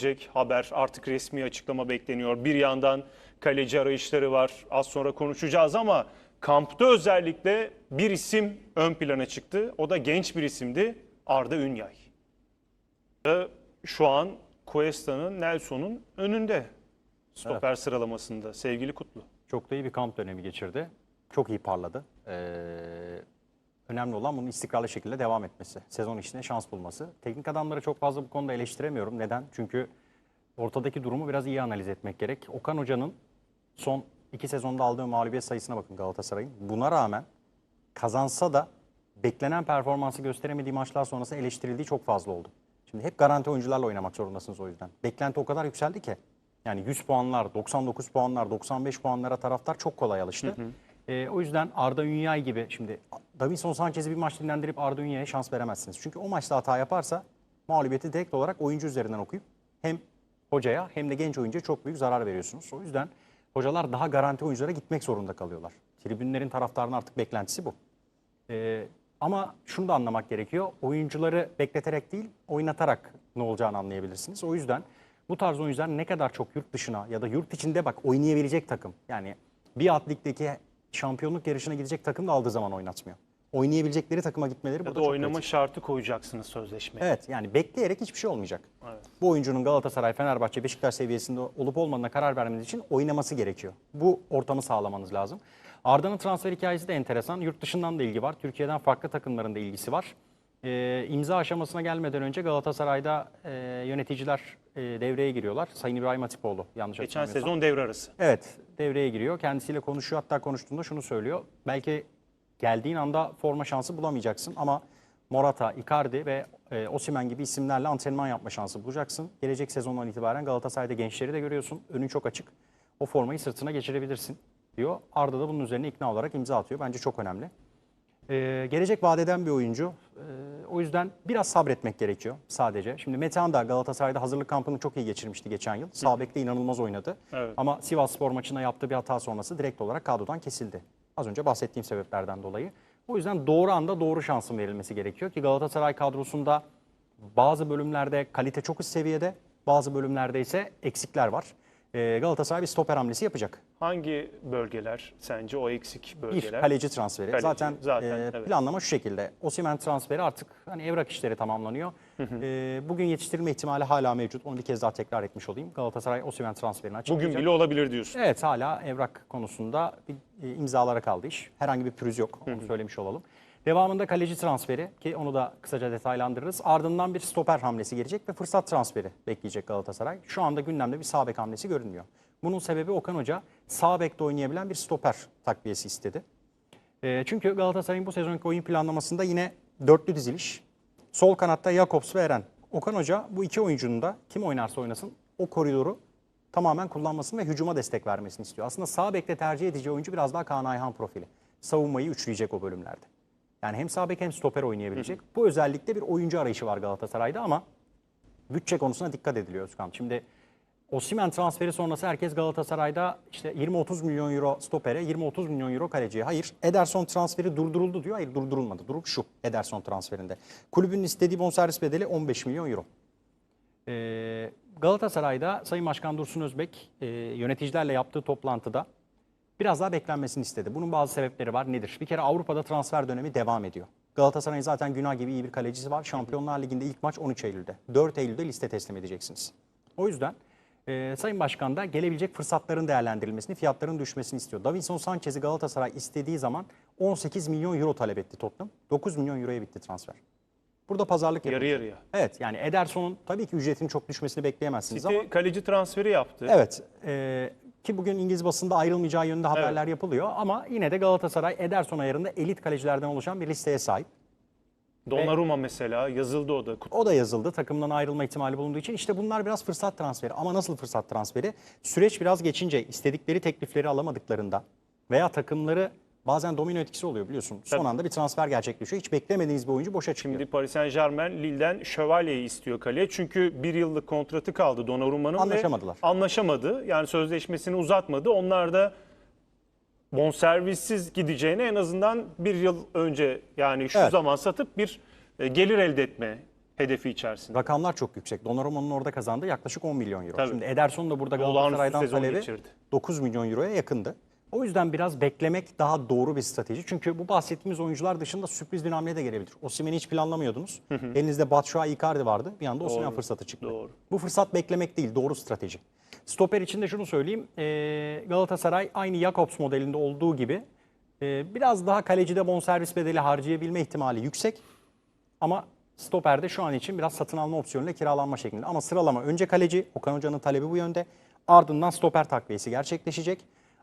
gelecek haber artık resmi açıklama bekleniyor. Bir yandan kaleci arayışları var. Az sonra konuşacağız ama kampta özellikle bir isim ön plana çıktı. O da genç bir isimdi. Arda Ünyay. Şu an Cuesta'nın, Nelson'un önünde stoper sıralamasında sevgili Kutlu. Çok da iyi bir kamp dönemi geçirdi. Çok iyi parladı. Ee, önemli olan bunun istikrarlı şekilde devam etmesi. Sezon içinde şans bulması. Teknik adamları çok fazla bu konuda eleştiremiyorum. Neden? Çünkü ortadaki durumu biraz iyi analiz etmek gerek. Okan Hoca'nın son iki sezonda aldığı mağlubiyet sayısına bakın Galatasaray'ın. Buna rağmen kazansa da beklenen performansı gösteremediği maçlar sonrası eleştirildiği çok fazla oldu. Şimdi hep garanti oyuncularla oynamak zorundasınız o yüzden. Beklenti o kadar yükseldi ki. Yani 100 puanlar, 99 puanlar, 95 puanlara taraftar çok kolay alıştı. Ee, o yüzden Arda Ünyay gibi şimdi Davinson Sanchez'i bir maç dinlendirip Arda Ünyay'a şans veremezsiniz. Çünkü o maçta hata yaparsa mağlubiyeti direkt olarak oyuncu üzerinden okuyup hem hocaya hem de genç oyuncuya çok büyük zarar veriyorsunuz. O yüzden hocalar daha garanti oyunculara gitmek zorunda kalıyorlar. Tribünlerin taraftarının artık beklentisi bu. Ee, ama şunu da anlamak gerekiyor. Oyuncuları bekleterek değil, oynatarak ne olacağını anlayabilirsiniz. O yüzden bu tarz oyuncular ne kadar çok yurt dışına ya da yurt içinde bak oynayabilecek takım. Yani bir alt ligdeki şampiyonluk yarışına gidecek takım da aldığı zaman oynatmıyor. Oynayabilecekleri takıma gitmeleri Ya burada da çok oynama kritik. şartı koyacaksınız sözleşmeye. Evet yani bekleyerek hiçbir şey olmayacak. Evet. Bu oyuncunun Galatasaray, Fenerbahçe, Beşiktaş seviyesinde olup olmadığına karar vermeniz için oynaması gerekiyor. Bu ortamı sağlamanız lazım. Arda'nın transfer hikayesi de enteresan. Yurt dışından da ilgi var. Türkiye'den farklı takımların da ilgisi var. Ee, imza aşamasına gelmeden önce Galatasaray'da e, yöneticiler e, devreye giriyorlar. Sayın İbrahim Hatipoğlu yanlış Geçen hatırlamıyorsam. sezon devre arası. Evet devreye giriyor. Kendisiyle konuşuyor. Hatta konuştuğunda şunu söylüyor. Belki geldiğin anda forma şansı bulamayacaksın ama Morata, Icardi ve e, Osimhen gibi isimlerle antrenman yapma şansı bulacaksın. Gelecek sezondan itibaren Galatasaray'da gençleri de görüyorsun. Önün çok açık. O formayı sırtına geçirebilirsin diyor. Arda da bunun üzerine ikna olarak imza atıyor. Bence çok önemli. Ee, gelecek vadeden bir oyuncu. Ee, o yüzden biraz sabretmek gerekiyor sadece. Şimdi Metehan da Galatasaray'da hazırlık kampını çok iyi geçirmişti geçen yıl. Sağ bekte inanılmaz oynadı. Evet. Ama Sivas Spor maçında yaptığı bir hata sonrası direkt olarak kadrodan kesildi. Az önce bahsettiğim sebeplerden dolayı. O yüzden doğru anda doğru şansın verilmesi gerekiyor ki Galatasaray kadrosunda bazı bölümlerde kalite çok üst seviyede, bazı bölümlerde ise eksikler var. Ee, Galatasaray bir stoper hamlesi yapacak. Hangi bölgeler sence o eksik Bir bölgeler? kaleci transferi. Kaleci, zaten zaten, e, evet. planlama şu şekilde. Osimhen transferi artık hani evrak işleri tamamlanıyor. E, bugün yetiştirilme ihtimali hala mevcut. Onu bir kez daha tekrar etmiş olayım. Galatasaray Osimhen transferini açıklayacak. Bugün bile olabilir diyorsun. Evet hala evrak konusunda bir e, imzalara kaldı iş. Herhangi bir pürüz yok. Onu söylemiş olalım. Devamında kaleci transferi ki onu da kısaca detaylandırırız. Ardından bir stoper hamlesi gelecek ve fırsat transferi bekleyecek Galatasaray. Şu anda gündemde bir sağ bek hamlesi görünmüyor. Bunun sebebi Okan Hoca sağ bekte oynayabilen bir stoper takviyesi istedi. E, çünkü Galatasaray'ın bu sezonki oyun planlamasında yine dörtlü diziliş. Sol kanatta Jakobs ve Eren. Okan Hoca bu iki oyuncunun da kim oynarsa oynasın o koridoru tamamen kullanmasını ve hücuma destek vermesini istiyor. Aslında sağ bekte tercih edeceği oyuncu biraz daha Kaan Ayhan profili. Savunmayı üçleyecek o bölümlerde. Yani hem sağ bek hem stoper oynayabilecek. Bu özellikle bir oyuncu arayışı var Galatasaray'da ama bütçe konusuna dikkat ediliyor Özkan. Şimdi Osimhen transferi sonrası herkes Galatasaray'da işte 20-30 milyon euro stopere, 20-30 milyon euro kaleciye. Hayır, Ederson transferi durduruldu diyor. Hayır durdurulmadı. Durum şu Ederson transferinde. Kulübün istediği bonservis bedeli 15 milyon euro. Ee, Galatasaray'da Sayın Başkan Dursun Özbek e, yöneticilerle yaptığı toplantıda biraz daha beklenmesini istedi. Bunun bazı sebepleri var. Nedir? Bir kere Avrupa'da transfer dönemi devam ediyor. Galatasaray'ın zaten Günah gibi iyi bir kalecisi var. Şampiyonlar Ligi'nde ilk maç 13 Eylül'de. 4 Eylül'de liste teslim edeceksiniz. O yüzden e, Sayın Başkan da gelebilecek fırsatların değerlendirilmesini, fiyatların düşmesini istiyor. Davinson Sanchez'i Galatasaray istediği zaman 18 milyon euro talep etti Tottenham. 9 milyon euroya bitti transfer. Burada pazarlık Yarı yapılacak. yarıya. Evet yani Ederson'un tabii ki ücretinin çok düşmesini bekleyemezsiniz City ama kaleci transferi yaptı. evet e, ki bugün İngiliz basında ayrılmayacağı yönünde haberler yapılıyor ama yine de Galatasaray Ederson ayarında elit kalecilerden oluşan bir listeye sahip. Donnarumma mesela yazıldı o da. O da yazıldı. Takımdan ayrılma ihtimali bulunduğu için. işte bunlar biraz fırsat transferi. Ama nasıl fırsat transferi? Süreç biraz geçince istedikleri teklifleri alamadıklarında veya takımları bazen domino etkisi oluyor biliyorsun. Son Tabii. anda bir transfer gerçekleşiyor. Hiç beklemediğiniz bir oyuncu boşa çıkıyor. Şimdi Paris Saint Germain Lille'den Şövalye'yi istiyor kaleye. Çünkü bir yıllık kontratı kaldı Donnarumma'nın. ve Anlaşamadılar. Anlaşamadı. Yani sözleşmesini uzatmadı. Onlar da bonservissiz gideceğine en azından bir yıl önce yani şu Evet. zaman satıp bir e, gelir elde etme hedefi içerisinde. Rakamlar çok yüksek. Donnarumma'nın orada kazandığı yaklaşık 10 milyon euro. Tabii. Şimdi Ederson da burada Olağanüstü Galatasaray'dan sezon talebi geçirdi. 9 milyon euroya yakındı. O yüzden biraz beklemek daha doğru bir strateji. Çünkü bu bahsettiğimiz oyuncular dışında sürpriz bir hamle de gelebilir. Osimhen'i hiç planlamıyordunuz. Elinizde Batshuayi Icardi vardı. Bir anda Osimhen fırsatı çıktı. doğru. Bu fırsat beklemek değil, doğru strateji. Stoper için de şunu söyleyeyim. Ee, Galatasaray aynı Jakobs modelinde olduğu gibi e, biraz daha kalecide bonservis bedeli harcayabilme ihtimali yüksek. Ama stoperde şu an için biraz satın alma opsiyonuyla kiralanma şeklinde. Ama sıralama önce kaleci, Okan Hoca'nın talebi bu yönde. Ardından stoper takviyesi gerçekleşecek.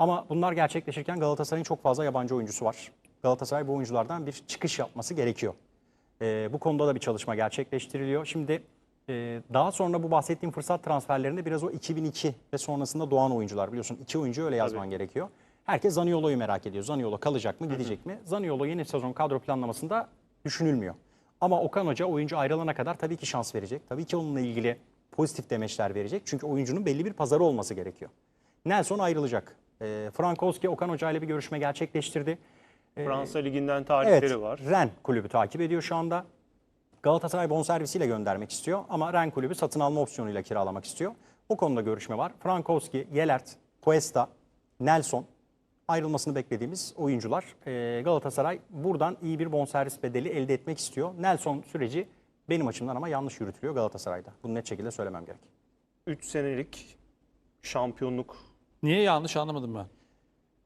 Ama bunlar gerçekleşirken Galatasaray'ın çok fazla yabancı oyuncusu var. Galatasaray bu oyunculardan bir çıkış yapması gerekiyor. Ee, bu konuda da bir çalışma gerçekleştiriliyor. Şimdi e, daha sonra bu bahsettiğim fırsat transferlerinde biraz o 2002 ve sonrasında doğan oyuncular biliyorsun. iki oyuncu öyle yazman gerekiyor. Herkes Zaniolo'yu merak ediyor. Zaniolo kalacak mı, gidecek mi? Zaniolo yeni sezon kadro planlamasında düşünülmüyor. Ama Okan Hoca oyuncu ayrılana kadar tabii ki şans verecek. Tabii ki onunla ilgili pozitif demeçler verecek. Çünkü oyuncunun belli bir pazarı olması gerekiyor. Nelson ayrılacak. E, Frankowski Okan Hoca ile bir görüşme gerçekleştirdi. Fransa Ligi'nden tarihleri Evet, var. Ren kulübü takip ediyor şu anda. Galatasaray bonservisiyle göndermek istiyor ama Ren kulübü satın alma opsiyonuyla kiralamak istiyor. O konuda görüşme var. Frankowski, Yelert, Cuesta, Nelson ayrılmasını beklediğimiz oyuncular. Ee, Galatasaray buradan iyi bir bonservis bedeli elde etmek istiyor. Nelson süreci benim açımdan ama yanlış yürütülüyor Galatasaray'da. Bunu net şekilde söylemem gerek. 3 senelik şampiyonluk Niye yanlış anlamadım ben.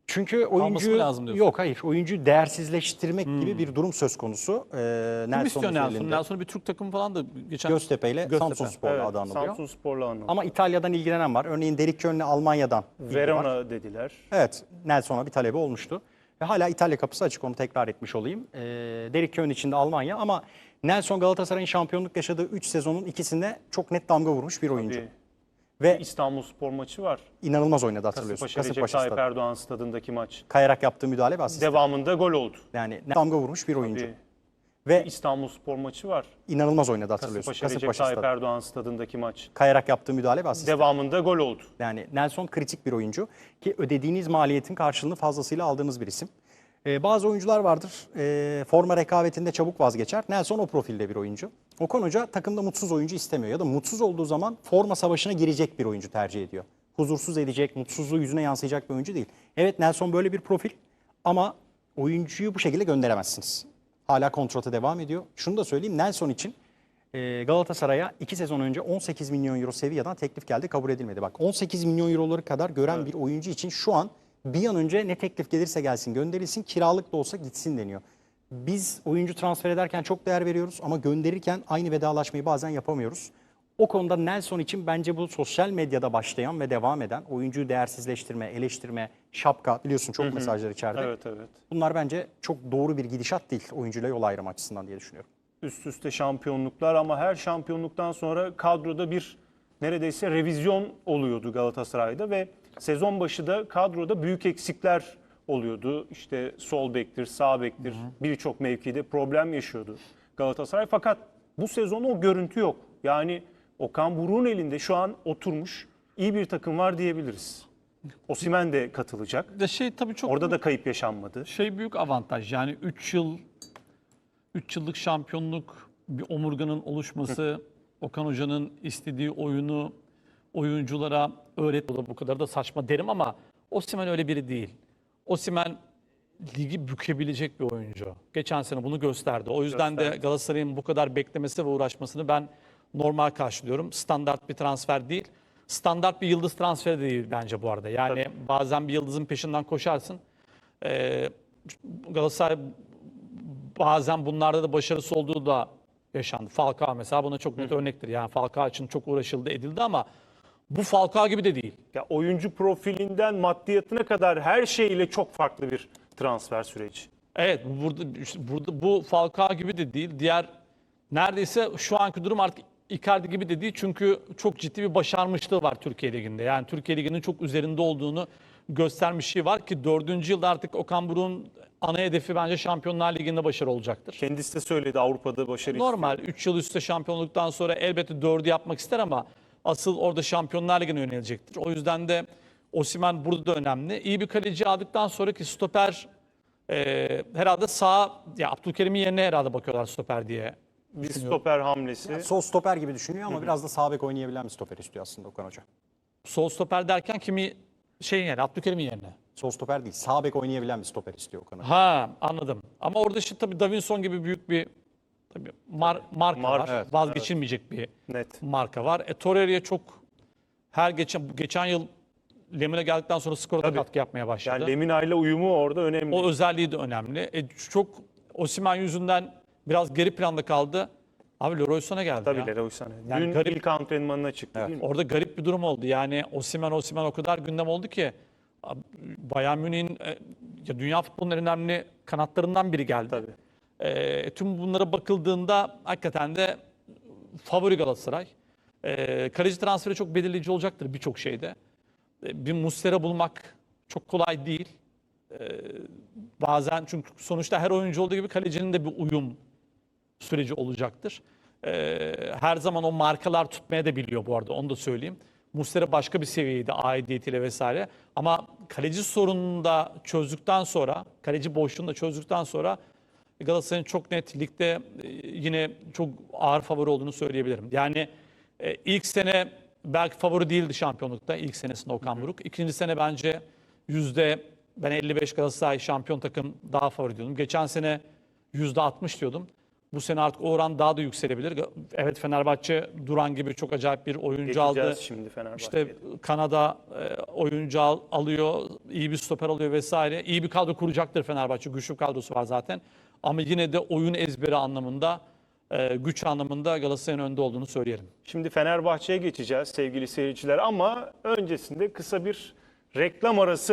Çünkü oyuncu lazım diyorsun? yok hayır oyuncu değersizleştirmek gibi bir durum söz konusu. Ee, Kim Nelson'un istiyor Nelson? Nelson'u bir Türk takımı falan da geçen... Göztepe ile Göztepe. Samsun Spor'la evet, adı anılıyor. Samsun Spor'la anılıyor. Ama İtalya'dan ilgilenen var. Örneğin Derek Köhn'le Almanya'dan ilgi var. Verona dediler. Evet, Nelson'a bir talebi olmuştu. Ve hala İtalya kapısı açık onu tekrar etmiş olayım. Ee, Derek Köhn için de Almanya ama Nelson Galatasaray'ın şampiyonluk yaşadığı 3 sezonun ikisinde çok net damga vurmuş bir oyuncu. Bir Ve İstanbul Spor maçı var. inanılmaz oynadı hatırlıyorsun. Kasımpaşa Recep Kasımpaşa Tayyip stadı. Erdoğan stadındaki maç. Kayarak yaptığı müdahale ve asist. Devamında gol oldu. Yani damga vurmuş bir oyuncu. Bir Ve İstanbul Spor maçı var. inanılmaz oynadı hatırlıyorsun. Kasımpaşa Recep Kasımpaşa Tayyip stadı. Erdoğan stadındaki maç. Kayarak yaptığı müdahale ve asist. Devamında gol oldu. Yani Nelson kritik bir oyuncu ki ödediğiniz maliyetin karşılığını fazlasıyla aldığınız bir isim. Ee, bazı oyuncular vardır e, forma rekabetinde çabuk vazgeçer. Nelson o profilde bir oyuncu. Okan Hoca takımda mutsuz oyuncu istemiyor ya da mutsuz olduğu zaman forma savaşına girecek bir oyuncu tercih ediyor. Huzursuz edecek, mutsuzluğu yüzüne yansıyacak bir oyuncu değil. Evet Nelson böyle bir profil ama oyuncuyu bu şekilde gönderemezsiniz. Hala kontratı devam ediyor. Şunu da söyleyeyim Nelson için e, Galatasaray'a 2 sezon önce 18 milyon euro seviyeden teklif geldi kabul edilmedi. Bak 18 milyon euroları kadar gören bir oyuncu için şu an bir an önce ne teklif gelirse gelsin gönderilsin kiralık da olsa gitsin deniyor. Biz oyuncu transfer ederken çok değer veriyoruz ama gönderirken aynı vedalaşmayı bazen yapamıyoruz. O konuda Nelson için bence bu sosyal medyada başlayan ve devam eden oyuncuyu değersizleştirme, eleştirme, şapka biliyorsun çok mesajlar içeride. Evet evet. Bunlar bence çok doğru bir gidişat değil oyuncuyla yol ayrımı açısından diye düşünüyorum. Üst üste şampiyonluklar ama her şampiyonluktan sonra kadroda bir neredeyse revizyon oluyordu Galatasaray'da ve sezon başı da kadroda büyük eksikler oluyordu. İşte sol bektir, sağ bektir birçok mevkide problem yaşıyordu Galatasaray. Fakat bu sezon o görüntü yok. Yani Okan Buruk'un elinde şu an oturmuş iyi bir takım var diyebiliriz. Osimhen de katılacak. de şey tabii çok Orada da kayıp yaşanmadı. şey büyük avantaj. Yani 3 yıl 3 yıllık şampiyonluk bir omurganın oluşması, Okan Hoca'nın istediği oyunu oyunculara öğret bu kadar da saçma derim ama Osimhen öyle biri değil. Osimhen ligi bükebilecek bir oyuncu. Geçen sene bunu gösterdi. O yüzden de Galatasaray'ın bu kadar beklemesi ve uğraşmasını ben normal karşılıyorum. Standart bir transfer değil. Standart bir yıldız transferi de değil bence bu arada. Yani bazen bir yıldızın peşinden koşarsın. Ee, Galatasaray bazen bunlarda da başarısı olduğu da yaşandı. Falcao mesela buna çok net örnektir. Yani Falcao için çok uğraşıldı edildi ama bu Falcao gibi de değil. Ya oyuncu profilinden maddiyatına kadar her şeyiyle çok farklı bir transfer süreci. Evet bu burada işte burada bu Falcao gibi de değil. Diğer neredeyse şu anki durum artık Icardi gibi de değil. Çünkü çok ciddi bir başarmışlığı var Türkiye Ligi'nde. Yani Türkiye Ligi'nin çok üzerinde olduğunu göstermiş şey var ki dördüncü yılda artık Okan Buruk'un ana hedefi bence Şampiyonlar Ligi'nde başarı olacaktır. Kendisi de söyledi Avrupa'da başarı Normal 3 yıl üstte şampiyonluktan sonra elbette 4'ü yapmak ister ama asıl orada Şampiyonlar Ligi'ne yönelecektir. O yüzden de Osimhen burada da önemli. İyi bir kaleci aldıktan sonraki stoper e, herhalde sağ ya Abdülkerim'in yerine herhalde bakıyorlar stoper diye. Bir stoper hamlesi. Sol stoper gibi düşünüyor ama biraz da sağ bek oynayabilen bir stoper istiyor aslında Okan Hoca. Sol stoper derken kimi şeyin yerine Abdülkerim'in yerine. Sol stoper değil, sağ bek oynayabilen bir stoper istiyor Okan Hoca. Ha anladım. Ama orada işte tabii Davinson gibi büyük bir tabii mar- marka Mar- var. Evet, Vazgeçilmeyecek bir Net. marka var. E, Torreira'ya çok her geçen geçen yıl Lemina geldikten sonra skora da Tabii. katkı yapmaya başladı. Yani Lemina ile uyumu orada önemli. o özelliği de önemli. E, çok Osimhen yüzünden biraz geri planda kaldı. Abi Leroy Sané geldi Tabii ya. Leroy Sané. Yani Dün garip- ilk antrenmanına çıktı değil mi? Orada garip bir durum oldu. Yani Osimhen Osimhen o kadar gündem oldu ki Bayern Münih'in e, ya dünya futbolunun en önemli kanatlarından biri geldi. Tabii. E, tüm bunlara bakıldığında hakikaten de favori Galatasaray. E, kaleci transferi çok belirleyici olacaktır birçok şeyde. E, bir Muslera bulmak çok kolay değil. E, bazen çünkü sonuçta her oyuncu olduğu gibi kalecinin de bir uyum süreci olacaktır. Ee, her zaman o markalar tutmaya da biliyor bu arada onu da söyleyeyim. Muslera başka bir seviyeydi aidiyetiyle vesaire. Ama kaleci sorununu da çözdükten sonra, kaleci boşluğunu da çözdükten sonra Galatasaray'ın çok net ligde e, yine çok ağır favori olduğunu söyleyebilirim. Yani e, ilk sene belki favori değildi şampiyonlukta ilk senesinde Okan Buruk. İkinci sene bence yüzde ben 55 Galatasaray şampiyon takım daha favori diyordum. Geçen sene yüzde 60 diyordum. Bu sene artık o oran daha da yükselebilir. Evet Fenerbahçe Duran gibi çok acayip bir oyuncu aldı. Geçeceğiz şimdi Fenerbahçe'ye. İşte Kanada e, oyuncu al- alıyor, iyi bir stoper alıyor vesaire. İyi bir kadro kuracaktır Fenerbahçe. Güçlü bir kadrosu var zaten. Ama yine de oyun ezberi anlamında, e, güç anlamında Galatasaray'ın önde olduğunu söyleyelim. Şimdi Fenerbahçe'ye geçeceğiz sevgili seyirciler ama öncesinde kısa bir reklam arası